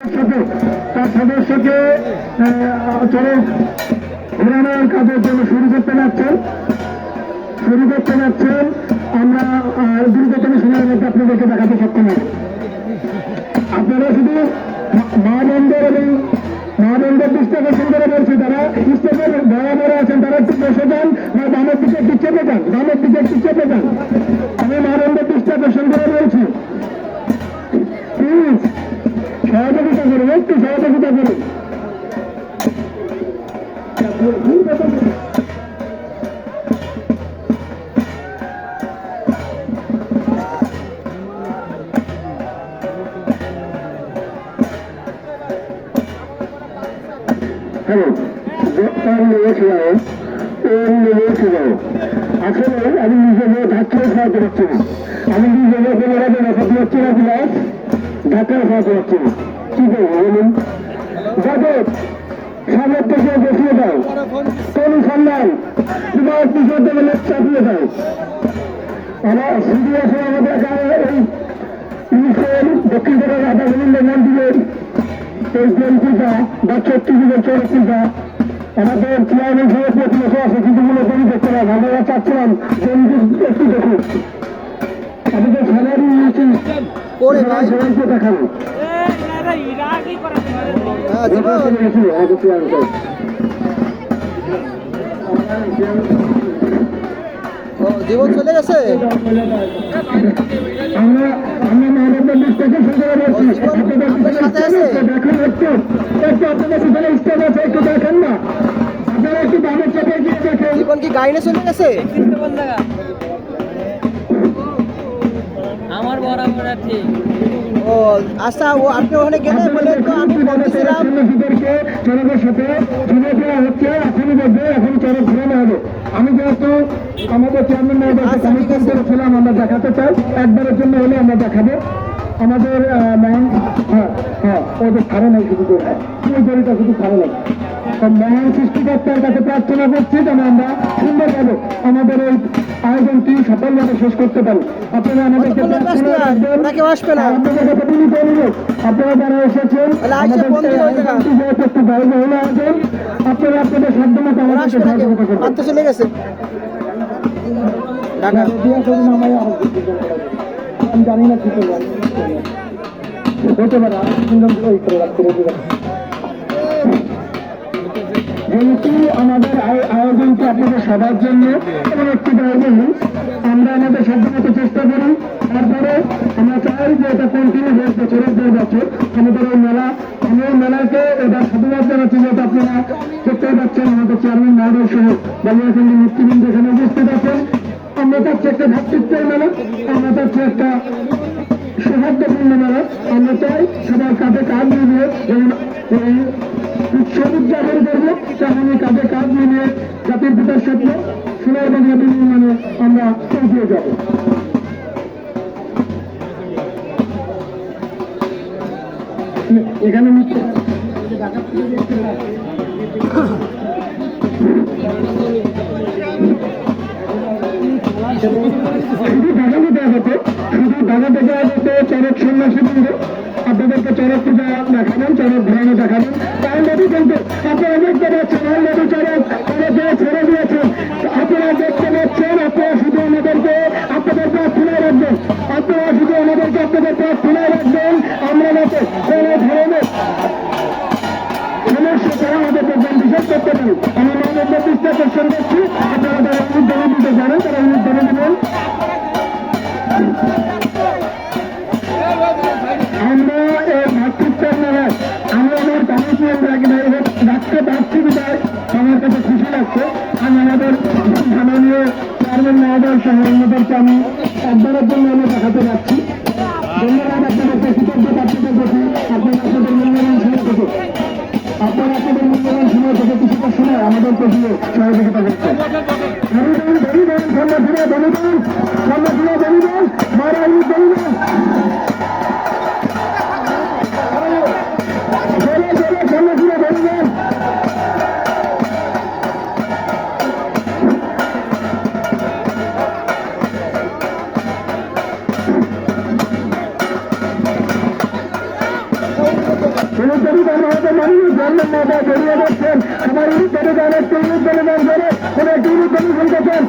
তার সদস্যকে চরক ঘোরানোর কাজের জন্য শুরু করতে যাচ্ছেন। শুরু করতে যাচ্ছেন। আমরা আহ, সময়ের মধ্যে আপনাদেরকে দেখাতে সক্ষম আপনারা শুধু মা বন্ধের এবং মা বন্ধের দৃষ্টিকে সুন্দর বলছি তারা স্টেজের বড় বড় সহযোগিতা করুন একটু সহযোগিতা করুন হ্যালো তার লেগেছে যাও ওর লেগেছে যাও আমি নিজেকে ধাক্কা খাওয়াতে পারছি না আমি নিজেকে না প্লাস ধাক্কা খাওয়াতে পারছি না করব বলুন যাদব সামনের থেকে বসিয়ে দাও। কোন সম্মান তোমার পিছন থেকে লোক চাপিয়ে দাও। আমার সিরিয়াস আমাদের এখানে এই ইউনিফর্ম দক্ষিণ কলকাতা রাধা গোবিন্দ মন্দিরের এই গ্রন্থিটা বা চট্টিগুলোর চরিত্রটা আমাদের চেয়ারম্যান সহ প্রতিবেশ আছে কিন্তু মূলত আমি দেখতে পাই আমরা চাচ্ছিলাম যে একটু দেখুন। আমাদের সবারই উচিত সবাইকে দেখানো জীবন চলে। ও জীবন চলে গেছে? জীবন কি গাইনে চলে গেছে? আমার বরাবর ঠিক ও আচ্ছা ও আপনি ওখানে গেলে বলে তো আমি বলতেছিলাম চরকের সাথে জুড়ে দেওয়া হচ্ছে এখনই মধ্যে এখন চরক ঘুরানো হবে। আমি যেহেতু আমাদের চেয়ারম্যান মহোদয়কে আচ্ছা, করেছিলাম আমরা দেখাতে চাই একবারের জন্য হলে আমরা দেখাবো। আমাদের মহান হ্যাঁ হ্যাঁ ওদের নাই শুধু ওই দড়িটা শুধু ছাড়ে নাই মহান সৃষ্টিকর্তার কাছে প্রার্থনা করছি যেন আমরা আমাদের এই আয়োজনটি সফলভাবে শেষ করতে পারি। আপনারা আমাদেরকে আপনারা যারা এসেছেন একটু ব্যয়বহুল আয়োজন, আপনারা আপনাদের সাধ্যমতো আমাদেরকে সহযোগিতা করবেন। চলে গেছে। আমি জানি না কি করব হতে পারে আমি করে রাখতে রেখে রাখতে। যেহেতু আমাদের আয়- আয়োজনটি আপনাদের সবার জন্য। এবং একটি ব্যয়বহুল আমরা আমাদের সাধ্যমতো চেষ্টা করি। তারপরে আমরা চাই যে এটা কন্টিনিউ হোক বছরের পর বছর। আমাদের এই মেলা আমি এই মেলাকে এবার সাধুবাদ জানাচ্ছি যেহেতু আপনারা দেখতেই পাচ্ছেন, আমাদের চেয়ারম্যান মহোদয় সহ বালিয়াখণ্ডী মুক্তিবৃন্দ এখানে উপস্থিত আছেন। আমরা চাচ্ছি একটা ভাতৃত্বের মেলা। আমরা চাচ্ছি একটা সৌহার্দ্যপূর্ণ মেলা। আমরা চাই সবার কাঁধে কাঁধ মিলিয়ে এই উৎসব উদযাপন করব তেমনই কাঁধে কাঁধ মিলিয়ে জাতির পিতার স্বপ্ন সোনার বাংলা নির্মাণে আমরা এগিয়ে যাব এখানে শুধু ঢাকা দিতে হতো শুধু ঢাকা থেকে হতো চরক সন্ন্যাসী বৃন্দ আপনাদেরকে চরক পূজা দেখাবেন, চরক ঘোরানো দেখাবেন। তার নদী কিন্তু আপনারা দেখতে পাচ্ছেন আর চরক চরক দিয়ে ছেড়ে দিয়েছেন, আপনারা দেখতে পাচ্ছেন, আপনারা শুধু আমাদেরকে, আপনাদের প্রার্থনায় রাখবেন। আপনারা শুধু আমাদেরকে, আপনাদের প্রার্থনায় রাখবেন। আমরা যাতে কোনো ধরনের সমস্যা ছাড়া আমাদের করতে পারি। আমি মানব প্রতিষ্ঠা করছি, আপনারা যারা উদ্যোগে দিতে জানেন, তারা উদ্যোগে দেবেন। সহ অন্যদেরকে আমি একবারের জন্য আমি দেখাতে পারছি ধন্যবাদ আপনাদেরকে কৃতজ্ঞতা আপনাদের প্রতি আপনারা আপনাদের মূল্যবান সময় থেকে। আপনারা আপনাদের মূল্যবান সময় থেকে কিছুটা সময় আমাদের প্রতি সহযোগিতা করছেন উলুধ্বনি গান হয়তো মানুষ জন্ম মাথা বেরিয়ে যাচ্ছেন সবাই উলুধ্বনি গানের উলুধ্বনি গান করে কোনো একটি উলুধ্বনি শুনতেছেন